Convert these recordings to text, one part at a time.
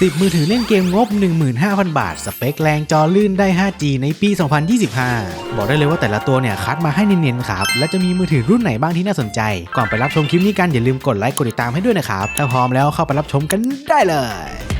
10 มือถือเล่นเกมงบ 15,000 บาท สเปคแรงจอลื่นได้ 5G ในปี 2025 บอกได้เลยว่าแต่ละตัวเนี่ยคัดมาให้เนียนๆครับ และจะมีมือถือรุ่นไหนบ้างที่น่าสนใจ ก่อนไปรับชมคลิปนี้กันอย่าลืมกดไลค์กดติดตามให้ด้วยนะครับ ถ้าพร้อมแล้วเข้าไปรับชมกันได้เลย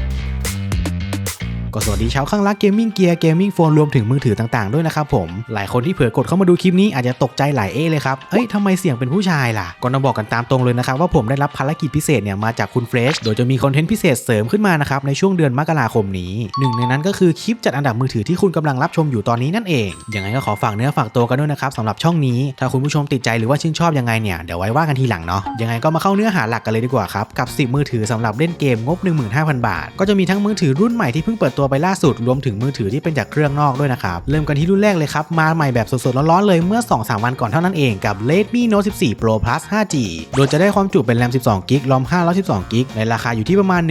ก็สวัสดีชาวข้างรักเกมมิ่งเกียร์เกมมิ่งโฟนรวมถึงมือถือต่างๆด้วยนะครับผม หลายคนที่เผลอกดเข้ามาดูคลิปนี้อาจจะตกใจหลายเอเลยครับ เอ้ยทำไมเสียงเป็นผู้ชายล่ะ ก็ต้องบอกกันตามตรงเลยนะครับว่าผมได้รับภารกิจพิเศษเนี่ยมาจากคุณเฟรชโดยจะมีคอนเทนต์พิเศษเสริมขึ้นมานะครับในช่วงเดือนมกราคมนี้หนึ่งในนั้นก็คือคลิปจัดอันดับมือถือที่คุณกำลังรับชมอยู่ตอนนี้นั่นเองยังไงก็ขอฝากเนื้อฝากตัวกันด้วยนะครับสำหรับช่องนี้ ถ้าคุณผู้ชมติดใจหรือว่าชื่นชอบยังไงเนี่ยเดี๋ยวไว้ว่ากันทีหลังเนาะยังไงก็มาเข้าเนื้อหาหลักกันเลยดีกว่าครับกับ10มือถือสำหรับเล่นเกมงบ15,000 บาท ก็จะมีทั้งมือถือรุ่นใหม่ที่เพิ่งเปิดตัวไปล่าสุดรวมถึงมือถือที่เป็นจากเครื่องนอกด้วยนะครับเริ่มกันที่รุ่นแรกเลยครับมาใหม่แบบสดๆร้อนๆเลยเมื่อ 2-3 วันก่อนเท่านั้นเองกับ Redmi Note 14 Pro Plus 5G โดยจะได้ความจุเป็นแรม 12 g b รอม 512 g b ในราคาอยู่ที่ประมาณ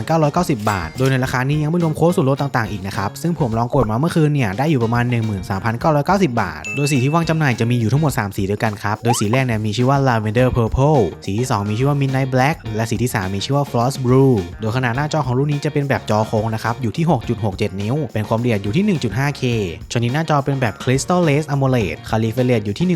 14,990 บาท โดยในราคานี้ยังไม่รวมโค้ดส่วนลดต่างๆ อีกนะครับ ซึ่งผมลองกดมาเมื่อคืนเนี่ย ได้อยู่ประมาณ 13,990 บาท โดยสีที่วางจำหน่ายจะมีอยู่ทั้งหมด 3 สีด้วยกันครับ โดยสีแรกเนี่ยมีชื่อว่า Lavender Purple สีที่ 2 มีชื่อว่า Midnight Black และสีที่ 3 มีชื่อว่า Frost Blue โดยขนาดหน้าจอของรุ่นนี้จะเป็นแบบจอโค้งนะครับ อยู่ที่6.67 นิ้ว เป็นความละเอียดอยู่ที่ 1.5K ชนิดหน้าจอเป็นแบบ Crystal-less AMOLED คาลิเฟเรตอยู่ที่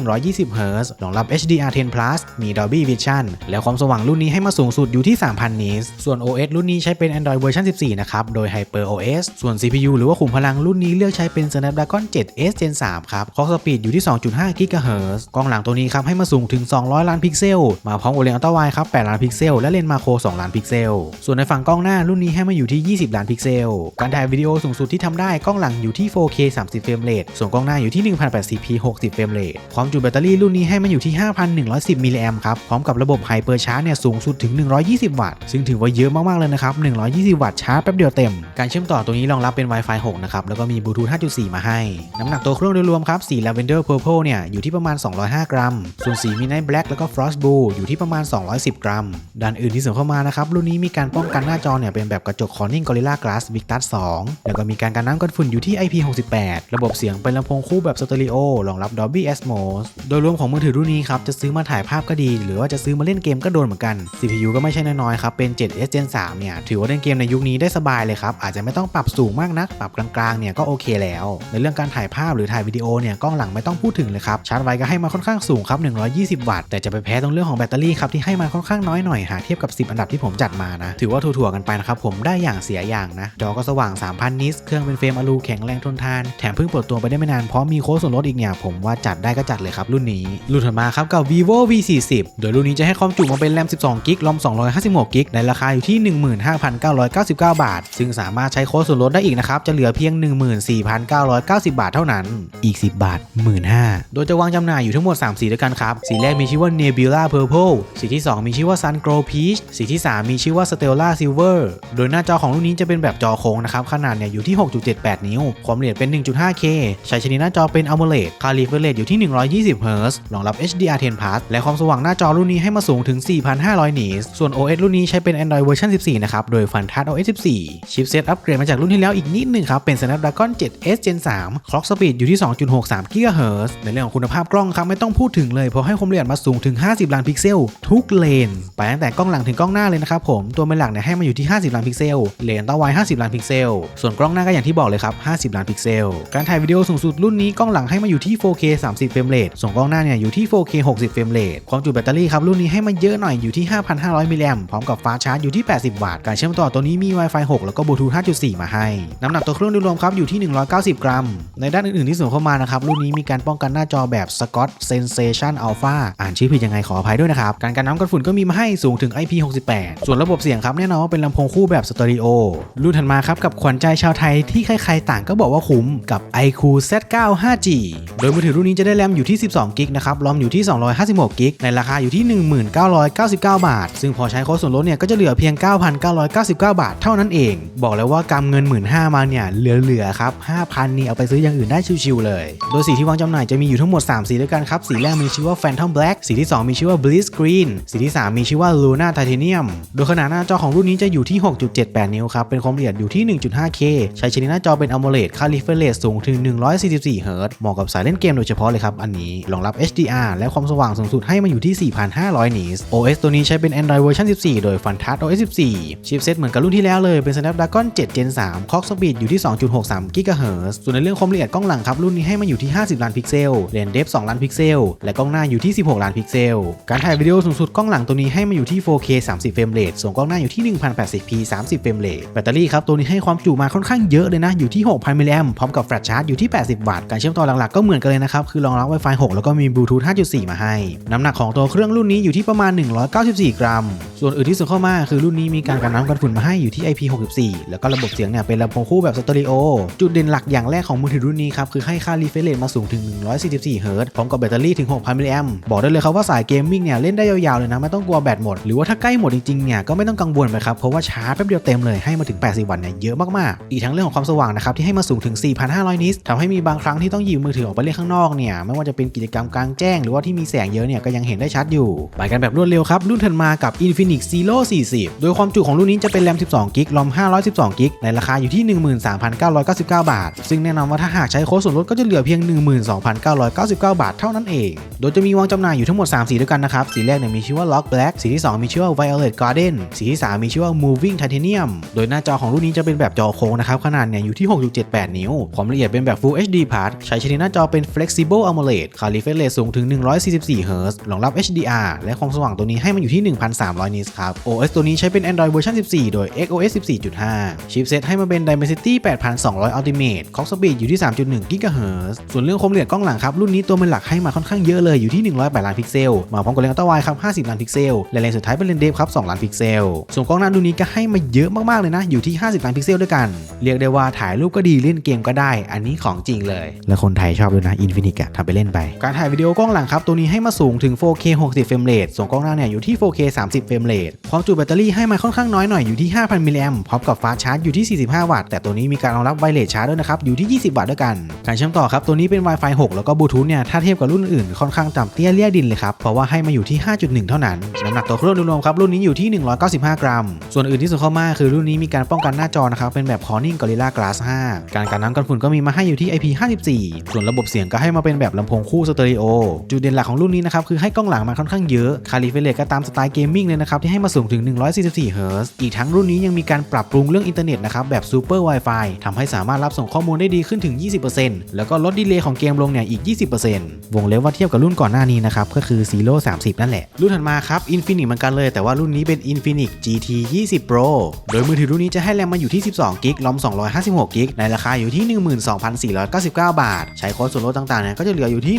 120 Hz รองรับ HDR10 Plus มี Dolby Vision และความสว่างรุ่นนี้ให้มาสูงสุดอยู่ที่ 3,000 นิตส์ส่วน OS รุ่นนี้ใช้เป็น Android เวอร์ชัน14 นะครับ โดย Hyper OS ส่วน CPU หรือว่าขุมพลังรุ่นนี้เลือกใช้เป็น Snapdragon 7 S Gen 3 ครับ คล็อกสปีดอยู่ที่ 2.5 GHz กล้องหลังตัวนี้ครับให้มาสูงถึง 200 ล้านพิกเซล มาพร้อม OLED Ultra Wide ครับ 8 ล้านพิกเซล และเลนส์มาโคร 2 ล้านพิกเซล ส่วนในฝั่งกล้องหน้ารุ่นนี้ให้มาอยู่ที่ 20 ล้านพิกเซลการถ่ายวิดีโอสูงสุดที่ทำได้กล้องหลังอยู่ที่ 4K 30 เฟรมเรทส่วนกล้องหน้าอยู่ที่ 1080p 60 เฟรมเรทความจุแบตเตอรี่รุ่นนี้ให้มาอยู่ที่ 5,110 มิลลิแอมครับ พร้อมกับระบบไฮเปอร์ชาร์จเนี่ยสูงสุดถึง 120 วัตต์ ซึ่งถือว่าเยอะมาก ๆ เลยนะครับ 120 วัตต์ชาร์จแป๊บเดียวเต็ม การเชื่อมต่อตัวนี้รองรับเป็น Wi-Fi 6 นะครับ แล้วก็มีบลูทูธ 5.4 มาให้ น้ำหนักตัวเครื่องโดยรวมครับ สี Lavender Purple เนี่ยอยู่ที่ประมาณ 205 กรัม ส่วนสี Midnight Black แล้วก็ Frost Blue อยู่ที่ประมาณ 210 กรัม ด้านอื่นที่เสริมเข้ามานะครับรุ่นนี้มีการป้องกันหน้าจอเนี่ยเป็นแบบกระจก Corning Gorilla Glass Big Touch 2แล้วก็มีการกันน้ำกันฝุ่นอยู่ที่ IP68 ระบบเสียงเป็นลำโพงคู่แบบสเตอริโอรองรับ Dolby Atmos โดยรวมของมือถือรุ่นนี้ครับจะซื้อมาถ่ายภาพก็ดี หรือว่าจะซื้อมาเล่นเกมก็โดนเหมือนกัน CPU ก็ไม่ใช่น้อยๆครับเป็น 7S Gen 3 เนี่ยถือว่าเล่นเกมในยุคนี้ได้สบายเลยครับอาจจะไม่ต้องปรับสูงมากนัก ปรับกลางๆเนี่ยก็โอเคแล้ว ในเรื่องการถ่ายภาพหรือถ่ายวิดีโอเนี่ยกล้องหลังไม่ต้องพูดถึงเลยครับชาร์จไวก็ให้มาค่อนข้างสูงครับ120 วัตต์แต่จะไปแพ้ตรงเรื่องของแบตเตอรี่ครับที่ให้มาค่อนข้างน้อยหน่อยหากเทียบกับ 10 อันดับที่ผมจัดมานะถือว่าถั่วๆกันไปนะครับผมได้อย่างเสียอย่างนะจอก็สว่าง 3,000 นิส เครื่องเป็นเฟรมอลูแข็งแรงทนทาน แถมเพิ่งเปิดตัวไปได้ไม่นาน เพราะมีโค้ดส่วนลดอีกเนี่ย ผมว่าจัดได้ก็จัดเลยครับรุ่นนี้ รุ่นถัดมาครับกับ vivo v 4 0โดยรุ่นนี้จะให้ความจุมาเป็นแรม 12 กิกรอม 256 กิก ในราคาอยู่ที่ 15,999 บาท ซึ่งสามารถใช้โค้ดส่วนลดได้อีกนะครับ จะเหลือเพียง 14,990 บาทเท่านั้น อีก 10 บาท 15,000โดยจะวางจำหน่ายอยู่ทั้งหมด 3 สีด้วยกันครับ สีแรกมีชื่อว่า Nebula Purple สีที่ 2 มีชื่อว่า Sun Glow Peach สีที่ 3 มีชื่อว่า Stella Silver โดยหน้าจอของรุ่นนี้จะเป็นแบบจอโค้งนะครับขนาดเนี่ยอยู่ที่ 6.78 นิ้ว ความละเอียดเป็น 1.5K ใช้ชนิดหน้าจอเป็น AMOLED คาลิเฟเรตอยู่ที่ 120 Hz รองรับ HDR10 Plus และความสว่างหน้าจอรุ่นนี้ให้มาสูงถึง 4,500 นิตส์ส่วน OS รุ่นนี้ใช้เป็น Android เวอร์ชัน14 นะครับ โดย Funtouch OS 14 ชิปเซตอัปเกรดมาจากรุ่นที่แล้วอีกนิดนึงครับ เป็น Snapdragon 7 S Gen 3 Clock Speed อยู่ที่ 2.63 GHz ในเรื่องของคุณภาพกล้องครับไม่ต้องพูดถึงเลยเพราะให้ความละเอียดมาสูงถึง 50 ล้านพิกเซล ทุกเลน ไปตั้งแต่กล้องหลังถึงกล้องหน้าเลยนะครับผมตัวเมนหลักเนี่ยให้มาอยู่ที่ 50 ล้านพิกเซล เลนส์ต้าไว50 ล้านพิกเซล ส่วนกล้องหน้าก็อย่างที่บอกเลยครับ 50 ล้านพิกเซล การถ่ายวิดีโอสูงสุดรุ่นนี้กล้องหลังให้มาอยู่ที่ 4K 30 เฟรมเรท ส่วนกล้องหน้าเนี่ยอยู่ที่ 4K 60 เฟรมเรท ความจุแบตเตอรี่ครับรุ่นนี้ให้มาเยอะหน่อยอยู่ที่ 5,500 มิลลิแอมพร้อมกับฟ้าชาร์จอยู่ที่ 80 วัตต์ การเชื่อมต่อตัวนี้มี Wi-Fi 6 แล้วก็บลูทูธ5.4 มาให้ น้ำหนักตัวเครื่องโดยรวมครับอยู่ที่ 190 กรัม ในด้านอื่นๆที่สริมเข้ามานะครับรุ่นนี้มีการป้องกันหน้าจอแบบ Scott Sensation Alpha อ่านชื่อผิดยังไงขออภัยด้วยนะครับการกันน้ำกันฝุ่นก็มีมาให้สูงถึง IP68 ส่วนระบบเสียงครับแน่นอนว่าเป็นลำโพงคู่แบบสเตอริโอรุ่นถัดมาครับกับขวัญใจชาวไทยที่ใครๆต่างก็บอกว่าคุ้มกับ iQ Z9 5G โดยมือถือรุ่นนี้จะได้แรมอยู่ที่ 12 กิกนะครับ รอมอยู่ที่ 256 กิก ในราคาอยู่ที่ 1999 บาท ซึ่งพอใช้โค้ดส่วนลดเนี่ยก็จะเหลือเพียง 9,999 บาทเท่านั้นเอง บอกเลยว่ากำเงิน 15,000มาเนี่ยเหลือๆครับ 5,000 นี่เอาไปซื้ออย่างอื่นได้ชิวๆเลย โดยสีที่วางจำหน่ายจะมีอยู่ทั้งหมด 3 สีด้วยกันครับ สีแรกมีชื่อว่า Phantom Black สีที่ 2 มีชื่อว่า Bliss Green สีที่ 3 มีชื่อว่า Luna Titanium โดยขนาดหน้าจอของรุ่นนี้จะอยู่ที่ 6.78 นิ้วครับ เป็นความละเอียดอยู่ที่ 1.5K ใช้ชนิดหน้าจอเป็น AMOLED ค่า refresh rate สูงถึง 144 Hz เหมาะกับสายเล่นเกมโดยเฉพาะเลยครับอันนี้รองรับ HDR และความสว่างสูงสุดให้มาอยู่ที่ 4,500 nits OS ตัวนี้ใช้เป็น Android เวอร์ชัน14 โดย Funtouch OS 14 ชิปเซตเหมือนกับรุ่นที่แล้วเลยเป็น Snapdragon 7 Gen 3 Clock Speed อยู่ที่ 2.63 GHz ส่วนในเรื่องความละเอียดกล้องหลังครับรุ่นนี้ให้มาอยู่ที่ 50 ล้านพิกเซลเลนส์เดฟ 2 ล้านพิกเซล และกล้องหน้าอยู่ที่ 16 ล้านพิกเซล การถ่ายวิดีโอสูงสุดกล้องหลังตัวนี้ให้มาอยู่ที่ 4K 30 เฟรมเรทส่วนกล้องหน้าอยู่ที่ 1080p 30 เฟรมเรทแบตเตอรี่ครับตัวนี้ให้ความจุมาค่อนข้างเยอะเลยนะ อยู่ที่ 6,000มิลลิแอมพร้อมกับแฟลชชาร์จอยู่ที่ 80 วัตต์ การเชื่อมต่อหลักๆ ก็เหมือนกันเลยนะครับ คือรองรับ Wi-Fi 6 แล้วก็มีบลูทูธ5.4 มาให้ น้ำหนักของตัวเครื่องรุ่นนี้อยู่ที่ประมาณ 194 กรัม ส่วนอื่นที่ส่งเข้ามาคือรุ่นนี้มีการกันน้ำกันฝุ่นมาให้อยู่ที่ IP64 แล้วก็ระบบเสียงเนี่ยเป็นลำโพงคู่แบบสตอริโอ จุดเด่นหลักอย่างแรกของมือถือรุ่นนี้ครับคือให้ค่ารีเฟรชเรทมาสูงถึง 144 เฮิรต์พร้อมกับแบตเตอรี่ถึง 6,000 มิลลิแอมบอกได้เลยครับว่าสายเกมมิ่งเนี่ยเล่นได้ยาวๆเลยนะไม่ต้องกลัวแบตหมดหรือว่าถ้าใกล้หมดจริงๆเนี่ยก็ไม่ต้องกังวลไปครับเพราะว่าชาร์จแป๊บเดียวเต็มเลยให้มาถึง 80 วัตต์เนี่ยเยอะมากๆ อีกทั้งเรื่องของความสว่างนะครับที่ให้มาสูงถึง 4,500 นิตทำให้มีบางครั้งที่ต้องหยิบมือถือออกไปเล่นข้างนอกเนี่ยไม่ว่าจะเป็นกิจกรรมกลางแจ้งหรือว่าที่มีแสงเยอะเนี่ยก็ยังเห็นได้ชัดอยู่ไปกันแบบรวดเร็วครับรุ่นถัดมากับ Infinix Zero 40 โดยความจุของรุ่นนี้จะเป็นแรม 12 กิกรอม 512 กิกในราคาอยู่ที่ 13,999 บาท ซึ่งแน่นอนว่าถ้าหากใช้โค้ดส่วนลดก็จะเหลือเพียง 12,999 บาทเท่านั้นเอง โดยจะมีวางจำหน่ายอยู่ทั้งหมด 3 สีด้วยกันนะครับ สีแรกเนี่ยมีชื่อว่า Lock Black สีที่ 2 มีชื่อว่า Violet Garden สีที่ 3 มีชื่อว่า Moving Titanium โดยหน้าจอของรุ่นนี้จะเป็นแบบจอโค้งนะครับขนาดเนี่ยอยู่ที่ 6.78 นิ้ว ความละเอียดเป็นแบบ Full HD Plus ใช้ชนิดหน้าจอเป็น Flexible AMOLED ค่า refresh rate สูงถึง 144 Hz รองรับ HDR และความสว่างตัวนี้ให้มันอยู่ที่ 1,300 nits ครับ OS ตัวนี้ใช้เป็น Android เวอร์ชัน14 โดย XOS 14.5 ชิปเซตให้มาเป็น Dimensity 8200 Ultimate Clock Speed อยู่ที่ 3.1 GHz ส่วนเรื่องความละเอียดกล้องหลังครับ รุ่นนี้ตัวเป็นหลักให้มาค่อนข้างเยอะเลยอยู่ที่ 108 ล้านพิกเซล มาพร้อมกับเลนส์อัลตร้าไวครับ 50 ล้านพิกเซล และเลนส์สุดท้ายเป็นเลนส์เดฟครับ 2 ล้านพิกเซล ส่วนกล้องหน้ารุ่นนี้ก็ให้มาเยอะมากๆเลยนะ อยู่ที่ 50 ล้านพิกเซลด้วยกัน เรียกได้ว่าถ่ายรูปก็ดีเล่นเกมก็ได้ อันนี้ของจริงเลย และคนไทยชอบด้วยนะ Infinix อะทำไปเล่นไป การถ่ายวิดีโอกล้องหลังครับ ตัวนี้ให้มาสูงถึง 4K 60เฟรมเรทส่วนกล้องหน้าเนี่ยอยู่ที่ 4K 30เฟรมเรทความจุแบตเตอรี่ให้มาค่อนข้างน้อยหน่อยอยู่ที่ 5,000มิลลิแอมพร้อมกับฟาสต์ชาร์จอยู่ที่ 45 วัตต์แต่ตัวนี้มีการรองรับไวเลสชาร์จด้วยนะครับอยู่ที่ 20 วัตต์ด้วยกัน การเชื่อมต่อครับตัวนี้เป็น Wi-Fi 6 แล้วก็บลูทูธเนี่ยถ้าเทียบกับรุ่นอื่นค่อนข้างต่ำเตี้ยเลี่ยดินเลยครับเพราะว่าให้มาอยู่ที่ 5.1 เท่านั้นน้ำหนักตัวเครื่องรวมๆครับรุ่นนี้อยู่ที่ 195 กรัม ส่วนอื่นที่ส่งเข้ามาคือรุ่นนี้มีการป้องกันหน้าจอนะครับเป็นแบบ Corning Gorilla Glass 5 การกันน้ำกันฝุ่นก็มีมาให้อยู่ที่ IP54 ส่วนระบบเสียงก็ให้มาเป็นแบบลำโพงคู่สเตอริโอจุดเด่นหลักของรุ่นนี้นะครับคือให้กล้องหลังมาค่อนข้างเยอะคาลิเฟรตก็ตามสไตล์เกมมิ่งเลยนะครับที่ให้มาสูงถึง 144 Hz อีกทั้งรุ่นนี้ยังมีการปรับปรุงเรื่องอินเทอร์เน็ตนะครับแบบ Super Wi-Fi ทำให้สามารถรับส่งข้อมูลได้ดีขึ้นถึง 20%แล้วก็ลดดีเลย์ของเกมลงเนี่ยอีก 20%วงเล็บว่าเทียบกับรุ่นก่อนหน้านี้นะครับก็คือ Zero 30 นั่นแหละ รุ่นถัดมาครับ Infinix เหมือนกันเลย แต่ว่ารุ่นนี้เป็น Infinix GT 20 Pro โดยมือถือรุ่นนี้จะให้แรมมาอยู่ที่12 กิกลอม 256 กิกในราคาอยู่ที่ 12,499 บาท ใช้โค้ดส่วนลดต่างๆเนี่ยก็จะเหลืออยู่ที่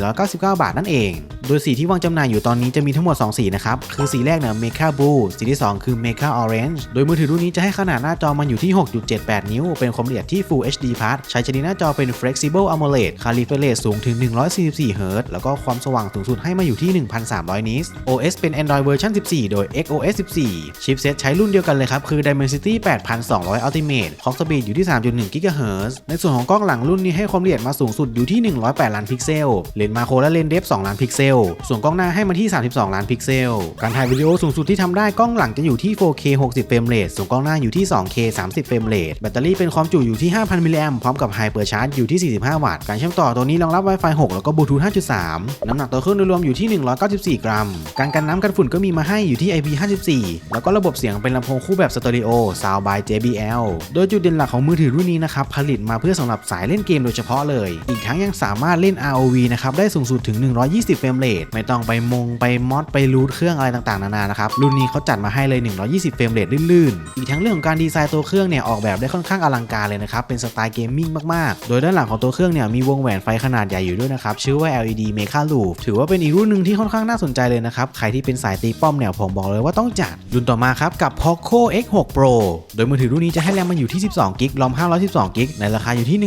11,499 บาทนั่นเอง โดยสีที่วางจำหน่ายอยู่ตอนนี้จะมีทั้งหมด 2 สีนะครับ คือสีแรกเนี่ย Mecha Blue สีที่ 2 คือ Mecha Orange โดยมือถือรุ่นนี้จะให้ขนาดหน้าจอมันอยู่ที่ 6.78 นิ้ว เป็นความละเอียดที่ Full HD Plus ใช้ชนิดหน้าจอเป็น Flexible AMOLED ค่า refresh สูงถึง 144 Hz แล้วก็ความสว่างสูงสุดให้มาอยู่ที่ 1,300 nits OS เป็น Android เวอร์ชัน14 โดย XOS 14 ชิปเซตใช้รุ่นเดียวกันเลยครับคือ Dimensity 8200 Ultimate Clock Speed อยู่ที่ 3.1 GHz ในส่วนของกล้องหลังรุ่นนี้ให้ความละเอียดมาสูงสุดอยู่ที่ 108 ล้านพิกเซล เลนส์มาโครและเลนส์เดฟ 2 ล้านพิกเซล ส่วนกล้องหน้าให้มาที่ 32 ล้านพิกเซล การถ่ายวิดีโอสูงสุดที่ทำได้กล้องหลังจะอยู่ที่ 4K 60 เฟรมเรท ส่วนกล้องหน้าอยู่ที่ 2K 30 เฟรมเรท แบตเตอรี่เป็นความจุอยู่ที่ 5,000 มิลลิแอมพร้อมกับไฮเปอร์ชาร์จอยู่ที่ 45 วัตต์ การเชื่อมต่อตัวนี้รองรับ Wi-Fi 6 แล้วก็บลูทูธ5.3 น้ำหนักตัวเครื่องโดยรวมอยู่ที่ 194 กรัม การกันน้ำกันฝุ่นก็มีมาให้อยู่ที่ IP54 แล้วก็ระบบเสียงเป็นลำโพงคู่แบบสเตอริโอ Sound by JBL โดยจุดเด่นหลักของมือถือรุ่นนี้นะครับ ผลิตมาเพื่อสำหรับสายเล่นเกมโดยเฉพาะเลย อีกทั้งยังสามารถเล่น ROV นะครับ ได้สูงสุดถึง 120 เฟรมเรทไม่ต้องไปมงไปมอดไปรูทเครื่องอะไรต่างๆ นานานะครับ รุ่นนี้เขาจัดมาให้เลย 120 เฟรมเรทลื่นๆ อีกทั้งเรื่องของการดีไซน์ตัวเครื่องเนี่ยออกแบบได้ค่อนข้างอลังการเลยนะครับ เป็นสไตล์เกมมิ่งมากๆ โดยด้านหลังของตัวเครื่องเนี่ยมีวงแหวนไฟขนาดใหญ่อยู่ด้วยนะครับชื่อว่า LED Mecha Loop ถือว่าเป็นอีกรุ่นหนึ่งที่ค่อนข้างน่าสนใจเลยนะครับใครที่เป็นสายตีป้อมเนี่ยผมบอกเลยว่าต้องจัดรุ่นต่อมาครับกับ Poco X6 Pro โดยมือถือรุ่นนี้จะให้แรมมาอยู่ที่ 12 กิก รอม 512 กิก ในราคาอยู่ที่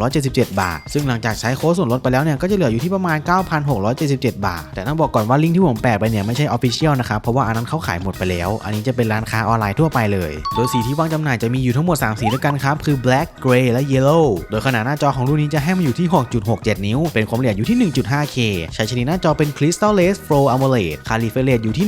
1677 บาท ซึ่งหลังจากใช้โค้ดส่วนลดไปแล้วเนี่ย ก็จะเหลืออยู่ที่ประมาณ 9,677 บาท แต่ต้องบอกก่อนว่าลิงก์ที่ผมแปะไปเนี่ยไม่ใช่ Official นะครับ เพราะว่าอันนั้นเขาขายหมดไปแล้ว อันนี้จะเป็นร้านค้าออนไลน์ทั่วไปเลย โดยสีที่วางจำหน่ายจะมีอยู่ทั้งหมด 3 สีด้วยกันครับ คือ black gray และ yellow โดยขนาดหน้าจอของรุ่นนี้จะให้มันอยู่ที่ 6.67 นิ้ว เป็นความละเอียดอยู่ที่ 1.5K ใช้ชนิดหน้าจอเป็น crystal-less flow amoled ค่า refresh rate อยู่ที่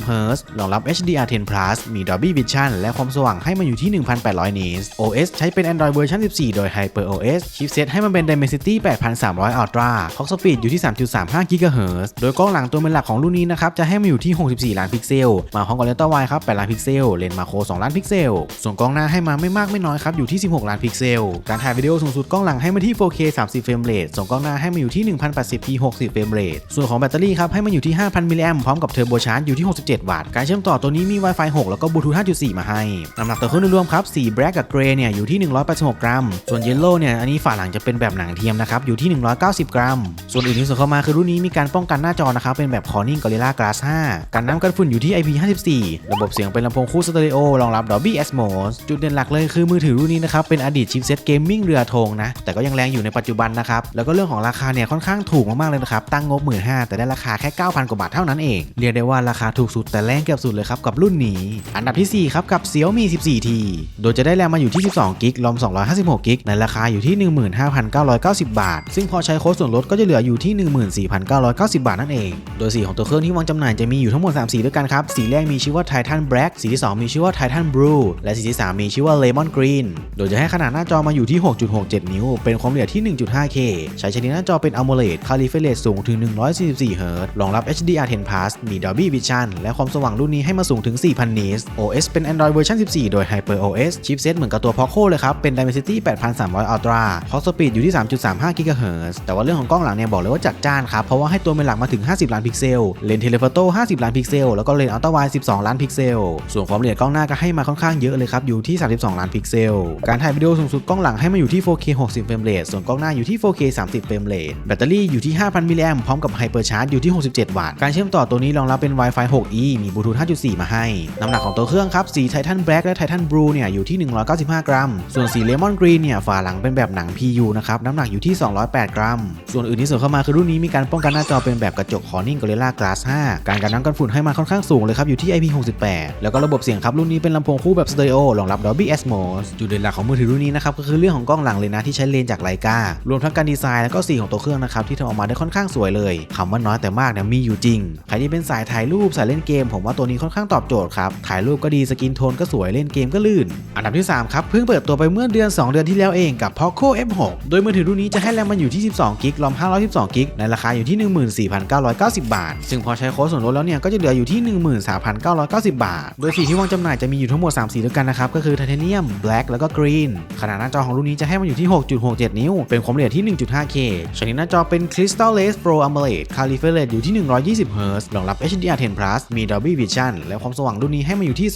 120 Hz รองรับ HDR10 Plus มี Dolby Vision และความสว่างให้มาอยู่ที่ 1,800 นิส OS ใช้เป็น Android เวอร์ชัน14 โดย HyperOS ชิปเซตให้มันเป็น Dimensity 8300 Ultra Clock Speed อยู่ที่ 3.35 GHz โดยกล้องหลังตัวเป็นหลักของรุ่นนี้นะครับ จะให้มาอยู่ที่ 64 ล้านพิกเซล มาพร้อมกับเลนส์ตัววายครับ 8 ล้านพิกเซล เลนส์มาโคร 2 ล้านพิกเซล ส่วนกล้องหน้าให้มาไม่มากไม่น้อยครับ อยู่ที่ 16 ล้านพิกเซล การถ่ายวิดีโอสูงสุดกล้องหลังให้มาที่ 4K 30 เฟรมเรท ส่วนกล้องหน้าให้มาอยู่ที่ 1080p 60 เฟรมเรท ส่วนของแบตเตอรี่ครับให้มาอยู่ที่ 5,000 มิลลิแอมพร้อมกับเทอร์โบชาร์จอยู่ที่ 67 วัตต์ การเชื่อมต่อตัวนี้มี Wi-Fi 6 แล้วก็บลูทูธ5.4 มาให้นำหนักตัวเครื่องรวมครับ สีแบล็กกับเกรย์เนี่ยอยู่ที่ 186 กรัม ส่วนเยลโล่เนี่ยอันนี้ฝาหลังจะเป็นแบบหนังเทียมนะครับอยู่ที่ 190 กรัม ส่วนอื่นที่ส่วนเข้ามาคือรุ่นนี้มีการป้องกันหน้าจอนะครับเป็นแบบ Corning Gorilla Glass 5กันน้ำกันฝุ่นอยู่ที่ IP54 ระบบเสียงเป็นลำโพงคู่สเตอริโอรองรับ Dolby Atmos จุดเด่นหลักเลยคือมือถือรุ่นนี้นะครับเป็นอดีตชิปเซ็ตเกมมิ่งเรือธงนะแต่ก็ยังแรงอยู่ในปัจจุบันนะครับแล้วก็เรื่องของราคาเนี่ยค่อนข้างถูกมากๆเลยนะครับตั้งงบ 1 5ื่นแต่ได้ราคาแค่ 9,000 กว่าบาทเท่านั้นเองเรียกได้ว่าราคาถูกสุดแต่แรงเกือบสุดเลยครับกับรุ่นนี้ อันดับทีสี่4ครับกับ Xiaomi 14T โดยจะได้แรมมาอยู่ที่ 12 กิกรอม 256 กิก ในราคาอยู่ที่ 15,990 บาท ซึ่งพอใช้โค้ดส่วนลดก็จะเหลืออยู่ที่ 14,990 บาทนั่นเอง โดยสีของตัวเครื่องที่วางจำหน่ายจะมีอยู่ทั้งหมด 3 สีด้วยกันครับ สีแรกมีชื่อว่า Titan Black สีที่ 2 มีชื่อว่า Titan Blue และสีที่ 3 มีชื่อว่า Lemon Green โดยจะให้ขนาดหน้าจอมาอยู่ที่ 6.67 นิ้ว เป็นความละเอียดที่ 1.5K ใช้ชนิดหน้าจอเป็น AMOLED คาลิเฟเรตสูงถึง 144 Hz รองรับ HDR10 Plus มี Dolby Vision และความสว่างรุ่นนี้ให้มาสูงถึง 4,000 nits OS เป็น Android เวอร์ชัน14โดย HyperOS ชิปเซตเหมือนกับตัว Poco เลยครับ เป็น Dimensity 8300 Ultra Clock Speed อยู่ที่ 3.35 GHz แต่ว่าเรื่องของกล้องหลังเนี่ยบอกเลยว่าจัดจ้านครับ เพราะว่าให้ตัวเป็นหลักมาถึง 50 ล้านพิกเซล เลนส์เทเลโฟโต้ 50 ล้านพิกเซล แล้วก็เลนส์อัลตร้าไวด์ 12 ล้านพิกเซล ส่วนความละเอียดกล้องหน้าก็ให้มาค่อนข้างเยอะเลยครับ อยู่ที่ 32 ล้านพิกเซล การถ่ายวิดีโอสูงสุดกล้องหลังให้มาอยู่ที่ 4K 60 เฟรมเรท ส่วนกล้องหน้าอยู่ที่ 4K 30 เฟรมเรท แบตเตอรี่อยู่ที่ 5,000 มิลลิแอมพร้อมกับไฮเปอร์ชาร์จอยู่ที่ 67 วัตต์ การเชื่อมต่อตัวนี้รองรับเป็น Wi-Fi 6E มีบลูทูธ5.4 มาให้ น้ำหนักของตัวเครื่องครับสี Titan Black และ Titan Blue เนี่ยอยู่ที่ 195 กรัม ส่วนสี Lemon Green เนี่ยฝาหลังเป็นแบบหนัง PU นะครับน้ำหนักอยู่ที่ 208 กรัม ส่วนอื่นที่เสริมเข้ามาคือรุ่นนี้มีการป้องกันหน้าจอเป็นแบบกระจก Corning Gorilla Glass 5การกันน้ำกันฝุ่นให้มาค่อนข้างสูงเลยครับอยู่ที่ IP68 แล้วก็ระบบเสียงครับรุ่นนี้เป็นลำโพงคู่แบบสเตอริโอรองรับ Dolby Atmos จุดเด่นหลักของมือถือรุ่นนี้นะครับก็คือเรื่องของกล้องหลังเลยนะที่ใช้เลนจากไลการวมทั้งการดีไซน์แล้วก็สีของตัวเครื่องนะครับที่ทำออกมาได้ค่อนข้างสวยเลยคำว่าน้อยแต่มากเนี่ยมีอยู่จริงใครที่เป็นสายถ่ายรูปสายเล่นเกม ผมว่าตัวนี้ค่อนข้างตอบโจทย์ครับถ่ายรูปก็ดีสกินโทนก็สวยเล่นเกมก็ลื่น อันดับที่ 3 ครับ เพิ่งเปิดตัวไปเมื่อเดือน 2 เดือนที่แล้วเองกับ Poco F6 โดยมือถือรุ่นนี้จะให้แรมมันอยู่ที่ 12กิกรอม512กิกในราคาอยู่ที่ 14,990 บาท ซึ่งพอใช้โค้ดส่วนลดแล้วเนี่ยก็จะเหลืออยู่ที่ 13,990 บาท โดยสีที่วางจำหน่ายจะมีอยู่ทั้งหมด3สีด้วยกันนะครับก็คือไทเทเนียมแบล็กแล้วก็กรีนขนาดหน้าจอของรุ่นนี้จะให้มันอยู่ที่ 6.67 นิ้ว เป็นความละเอียดที่ 1.5K ชนิดหน้าจอเป็น Crystal Lace Pro AMOLED Caliber Rate อยู่ที่ 120 Hz รองรับ HDR10 Plus มี Dolby Vision และความสว่างรุ่นนี้ให้มาอยู่ที่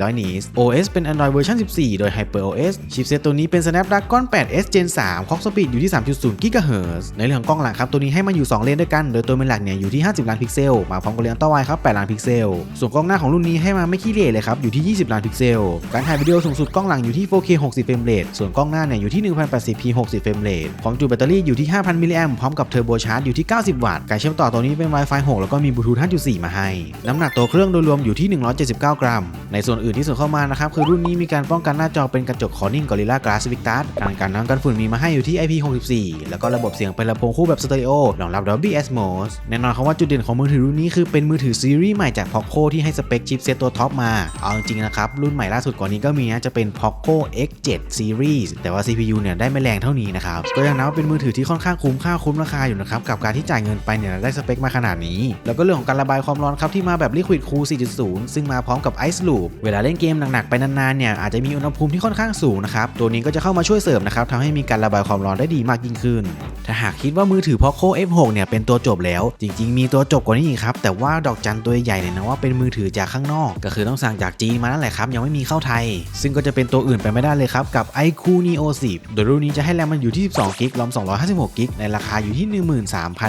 2,400 nits OS OS เป็น Android เวอร์ชัน14 โดย HyperOS ชิปเซตตัวนี้เป็น Snapdragon 8S Gen 3 Clock Speed อยู่ที่ 3.0 GHz ในเรื่องของกล้องหลังครับ ตัวนี้ให้มาอยู่ 2 เลนด้วยกัน โดยตัวเป็นหลักเนี่ยอยู่ที่ 50 ล้านพิกเซล มาพร้อมกับเลนส์ตร้าไวครับ 8 ล้านพิกเซล ส่วนกล้องหน้าของรุ่นนี้ให้มาไม่ขี้เหร่เลยครับ อยู่ที่ 20 ล้านพิกเซล การถ่ายวิดีโอสูงสุดกล้องหลังอยู่ที่ 4K 60 เฟรมเรท ส่วนกล้องหน้าเนี่ยอยู่ที่ 1080p 60 เฟรมเรท ความจุแบตเตอรี่อยู่ที่ 5,000 มิลลิแอมพร้อมกับเทอร์โบชาร์จอยู่ที่ 90 วัตต์ การเชื่อมต่อตัวนี้เป็น Wi-Fi 6 แล้วก็มีบลูทูธ5.4 มาให้ น้ำหนักตัวเครื่องโดยรวมอยู่ที่ 179 กรัม ในส่วนอื่นที่ส่วนเข้ามานะครับคือรุ่นนี้มีการป้องกันหน้าจอเป็นกระจก Corning Gorilla Glass Victus การกันน้ำกันฝุ่นมีมาให้อยู่ที่ IP64 แล้วก็ระบบเสียงเป็นลำโพงคู่แบบสเตอริโอรองรับ Dolby Atmos แน่นอนคำว่าจุดเด่นของมือถือรุ่นนี้คือเป็นมือถือซีรีส์ใหม่จาก Poco ที่ให้สเปคชิปเซตตัวท็อปมาเอาจริงๆนะครับรุ่นใหม่ล่าสุดกว่านี้ก็มีนะจะเป็น Poco X7 Series แต่ว่า CPU เนี่ยได้ไม่แรงเท่านี้นะครับก็ยังนับว่าเป็นมือถือที่ค่อนข้างคุ้มค่าคุ้มราคาอยู่นะครับกับการที่จ่ายเงินไปเนี่ยได้สเปคมาขนาดนี้ แล้วก็เรื่องของการระบายความร้อนครับที่มาแบบ Liquid Cool 4.0 ซึ่งมาพร้อมกับ Ice Loop เวลาเล่นเกมหนักๆไปนานๆเนี่ยอาจจะมีอุณหภูมิที่ค่อนข้างสูงนะครับตัวนี้ก็จะเข้ามาช่วยเสริมนะครับทำให้มีการระบายความร้อนได้ดีมากยิ่งขึ้น ถ้าหากคิดว่ามือถือ Poco F6 เนี่ยเป็นตัวจบแล้ว จริง ๆ มีตัวจบกว่านี้อีกครับแต่ว่าดอกจันตัวใหญ่เลยนะว่าเป็นมือถือจากข้างนอก ก็คือต้องสั่งจากจีนมานั่นแหละครับยังไม่มีเข้าไทย ซึ่งก็จะเป็นตัวอื่นไปไม่ได้เลยครับกับ iQOO Neo 10โดยรุ่นนี้จะให้แรมมันอยู่ที่ 12กิกรอม256กิกในราคาอยู่ที่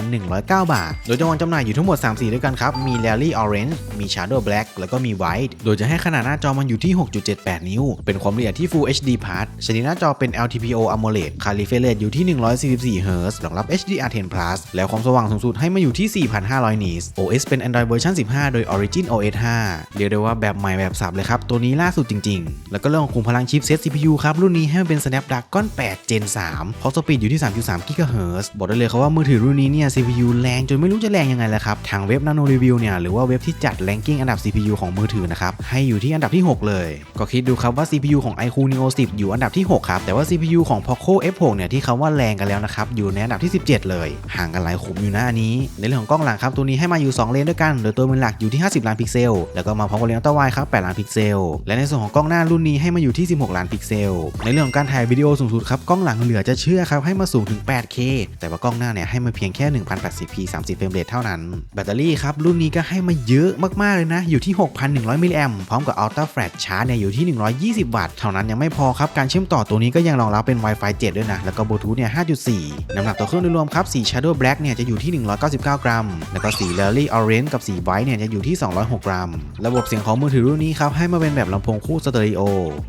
13,109 บาท โดยจะวางจำหน่ายอยู่ทั้งหมด 3 สีด้วยกันครับมี Rally Orange มี Shadow Black แล้วก็มี White โดยจะให้ขนาดหน้าจอมันอยู่ที่6.78 นิ้ว เป็นความละเอียดที่ Full HD Plus ชนิดหน้าจอเป็น LTPO AMOLED Refresh Rate อยู่ที่ 144 Hz รองรับ HDR10 Plus แล้วความสว่างสูงสุดให้มาอยู่ที่ 4,500 nits OS เป็น Android เวอร์ชัน15 โดย Origin OS 5 เรียกได้ว่าแบบใหม่แบบสับเลยครับ ตัวนี้ล่าสุดจริง ๆ แล้วก็เรื่องของคุมพลังชิปเซต CPU ครับ รุ่นนี้ให้มันเป็น Snapdragon 8 Gen 3 Clock Speed อยู่ที่ 3.3 GHz บอกได้เลยครับว่ามือถือรุ่นนี้เนี่ย CPU แรงจนไม่รู้จะแรงยังไงแล้วครับ ทางเว็บ Nano Review เนี่ยหรือว่าเว็บที่จัด ranking อันดับ CPU ของมือถือนะครับให้อยู่ที่อันดับที่ 6 เลยก็คิดดูครับว่า CPU ของ iQOO Neo 10 อยู่อันดับที่ 6 ครับ แต่ว่า CPU ของ Poco F6 เนี่ยที่เขาว่าแรงกันแล้วนะครับ อยู่ในอันดับที่ 17 เลย ห่างกันหลายขุมอยู่นะอันนี้ ในเรื่องของกล้องหลังครับ ตัวนี้ให้มาอยู่ 2 เลนด้วยกัน โดยตัวมือหลักอยู่ที่ 50 ล้านพิกเซล แล้วก็มาพร้อมกับเลนส์อัลตร้าไวครับ 8 ล้านพิกเซล และในส่วนของกล้องหน้ารุ่นนี้ให้มาอยู่ที่ 16 ล้านพิกเซล ในเรื่องของการถ่ายวิดีโอสูงสุดครับกล้องหลังเหลือจะเชื่อครับให้มาสูงถึง 8K แต่ว่ากล้องหน้าเนี่ยให้มาเพียงแค่ 1080p 30เฟรมเรทเท่านั้น แบตเตอรี่ครับรุ่นนี้ก็ให้มาเยอะมากๆเลยนะอยู่ที่ 6,100มิลลิแอมพร้อมกับ Ultra Flash Charge เนี่ยอยู่ที่ 120 วัตต์เท่านั้นยังไม่พอครับ การเชื่อมต่อตัวนี้ก็ยังรองรับเป็น Wi-Fi 7 ด้วยนะ แล้วก็บลูทูธเนี่ย 5.4 น้ำหนักตัวเครื่องโดยรวมครับ สี Shadow Black เนี่ยจะอยู่ที่ 199 กรัม แล้วก็สี Rally Orange กับสี White เนี่ยจะอยู่ที่ 206 กรัม ระบบเสียงของมือถือรุ่นนี้ครับให้มาเป็นแบบลำโพงคู่สเตอริโอ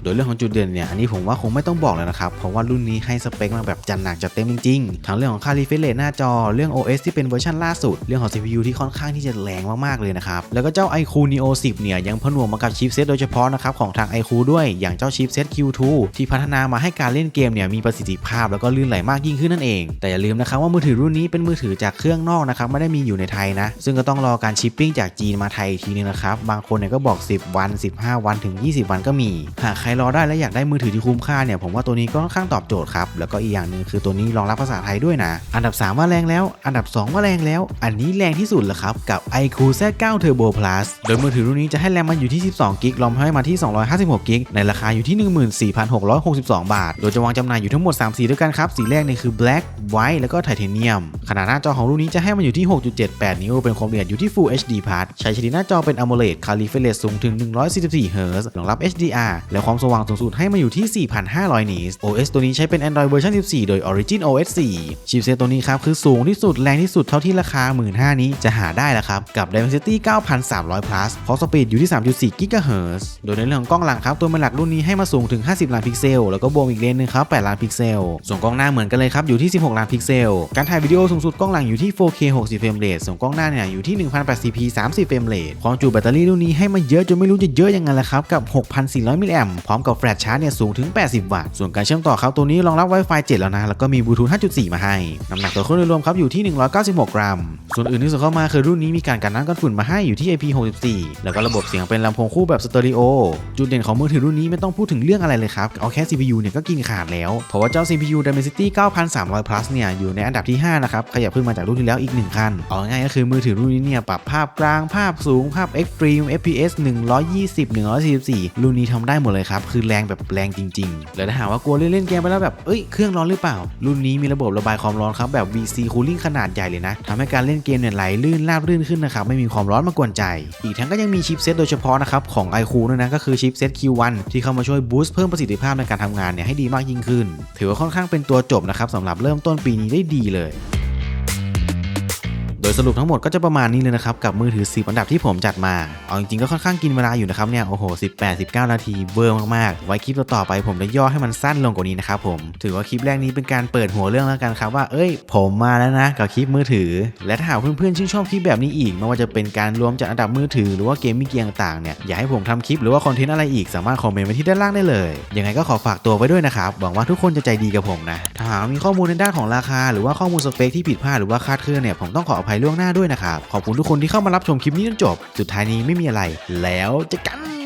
โดยเรื่องของจุดเด่นเนี่ยอันนี้ผมว่าคงไม่ต้องบอกเลยนะครับเพราะว่ารุ่นนี้ให้สเปคมาแบบจัดหนักจัดเต็มจริงๆทั้งเรื่องของค่า refresh rate หน้าจอเรื่อง OS ที่เป็นเวอร์ชันล่าสุด เรื่องของ CPU ที่ค่อนข้างที่จะแรงมากๆเลยนะครับแล้วก็เจ้า iQOO Neo 10เนี่ยยังผนวกมากับชิปเซตโดยเฉพาะนะครับของทาง iQOO ด้วยอย่างเจ้าชิปเซต Q2 ที่พัฒนามาให้การเล่นเกมเนี่ยมีประสิทธิภาพแล้วก็ลื่นไหลมากยิ่งขึ้นนั่นเอง แต่อย่าลืมนะครับว่ามือถือรุ่นนี้เป็นมือถือจากเครื่องนอกนะครับไม่ได้มีอยู่ในไทยนะ ซึ่งก็ต้องรอการชิปปิ้งจากจีนมาไทยอีกทีนึงนะครับบางคนเนี่ยก็บอก 10 วัน 15 วันถึง 20 วันก็มี หากใครรอได้และอยากได้มือถือที่คุ้มค่าเนี่ยผมว่าตัวนี้ก็ค่อนข้างตอบโจทย์ครับแล้วก็อีกอย่างหนึ่งคือตัวนี้รองรับภาษาไทยด้วยนะ อันดับ 3 ว่าแรงแล้ว อันดับ 2 ว่าแรงแล้ว อันนี้แรงที่สุดแล้วครับกับ iQOO Z9 Turbo Plus โดยมือถือรุ่นนี้จะให้แรมมาอยู่ที่ 12กิกรอมให้มาที่256 กิก ในราคาอยู่ที่ 14,662 บาท โดยจะวางจำหน่ายอยู่ทั้งหมด 3 สีด้วยกันครับ สีแรกนี่คือ black white แล้วก็ titanium ขนาดหน้าจอของรุ่นนี้จะให้มาอยู่ที่ 6.78 นิ้ว เป็นความละเอียดอยู่ที่ Full HD Plus ใช้ชนิดหน้าจอเป็น AMOLED คาลิเฟรชสูงถึง 144 Hz รองรับ HDR และความสว่างสูงสุดให้มาอยู่ที่ 4,500 นิต OS ตัวนี้ใช้เป็น Android เวอร์ชัน14 โดย Origin OS 4ชิปเซตตัวนี้ครับคือสูงที่สุดแรงที่สุดเท่าที่ราคา 15,000นี้จะหาได้แล้วครับกับ Dimensity 9,300 plus พอสปีดอยู่ที่ 3.4 GHz โดยในเรื่องของกล้องหลังครับตัวมันหลักรุ่นนี้ให้มาสูงถึง 50 ล้านพิกเซล แล้วก็บวกอีกเลนหนึงครับ 8 ล้านพิกเซล ส่วนกล้องหน้าเหมือนกันเลยครับอยู่ที่ 16 ล้านพิกเซล การถ่ายวิดีโอสูงสุดกล้องหลังอยู่ที่ 4K 60 เฟรมเรท ส่วนกล้องหน้าเนี่ยอยู่ที่ 1080p 30 เฟรมเรท ความจุแบตเตอรี่รุ่นนี้ให้มาเยอะจนไม่รู้จะเยอะยังไงละครับกับ 6,400 มิลลิแอมพร้อมกับแฟลชชาร์จเนี่ยสูงถึง 80 วัตต์ ส่วนการเชื่อมต่อครับตัวนี้รองรับ Wi-Fi 7 แล้วนะ แล้วก็มีบลูทูธ5.4 มาให้ น้ำหนักตัวเครื่องโดยรวมครับอยู่ที่ 196 กรัม ส่วนอื่นที่ส่งเข้ามาคือรุ่นนี้มีการกันน้ำกันฝุ่นมาให้อยู่ที่ IP64 แล้วก็ระบบเสียงเป็นลำโพงคู่แบบสเตอริโอจุดเด่นของมือถือรุ่นนี้ไม่ต้องพูดถึงเรื่องอะไรเลยครับ เอาแค่ CPU เนี่ยก็กินขาดแล้ว เพราะว่าเจ้า CPU Dimensity 9300 plus เนี่ยอยู่ในอันดับที่ 5 นะครับ ขยับขึ้นมาจากรุ่นที่แล้วอีก 1 ขั้น เอาง่ายก็คือมือถือรุ่นนี้เนี่ยปรับภาพกลางภาพสูงภาพ Extreme FPS 120 144 รุ่นนี้ทำได้หมดเลยครับ คือแรงแบบแรงจริงๆ แล้วถ้าหากว่ากลัวเล่นๆเกมไปแล้วแบบ เอ้ย เครื่องร้อนหรือเปล่า รุ่นนี้มีระบบระบายความร้อนครับแบบ VC Cooling ขนาดใหญ่เลยนะทำให้การเล่นเกมเนี่ยไหลลื่นราบรื่นขึ้นนะครับไม่มีความร้อนมากวนใจ อีกทั้งก็ยังมีชิปเซตโดยเฉพาะนะครับของ iQOO ด้วยนะก็คือชิปเซต Q1 ที่เข้ามาช่วยบูสต์เพิ่มประสิทธิภาพในการทำงานเนี่ยให้ดีมากยิ่งขึ้น ถือว่าค่อนข้างเป็นตัวจบนะครับสำหรับเริ่มต้นปีนี้ได้ดีเลย โดยสรุปทั้งหมดก็จะประมาณนี้เลยนะครับ กับมือถือ 10 อันดับที่ผมจัดมา เอาจริงๆก็ค่อนข้างกินเวลาอยู่นะครับเนี่ย โอ้โห 18 19 นาทีเวอร์มากๆ ไว้คลิปต่อไปผมจะย่อให้มันสั้นลงกว่านี้นะครับผม ถือว่าคลิปแรกนี้เป็นการเปิดหัวเรื่องแล้วกันครับว่า เอ้ย ผมมาแล้วนะ กับคลิปมือถือ และถ้าหากเพื่อนๆชื่นชอบคลิปแบบนี้อีก ไม่ว่าจะเป็นการรวมจัดอันดับมือถือหรือว่าเกมมิ่งเกียร์ต่างๆเนี่ย อยากให้ผมทำคลิปหรือว่าคอนเทนต์อะไรอีกสามารถคอมเมนต์ไว้ที่ด้านล่างได้เลย ยังไงก็ขอฝากตัวไว้ด้วยนะครับหวังว่าทุกคนจะใจดีกับผมนะถ้าหากมีข้อมูลในด้านของราคา หรือว่าข้อมูลสเปคที่ผิดพลาดหรือว่าคาดเคลื่อนเนี่ยผมต้องขออภยล่วงหน้าด้วยนะครับ ขอบคุณทุกคนที่เข้ามารับชมคลิปนี้จนจบ สุดท้ายนี้ไม่มีอะไร แล้วเจอกัน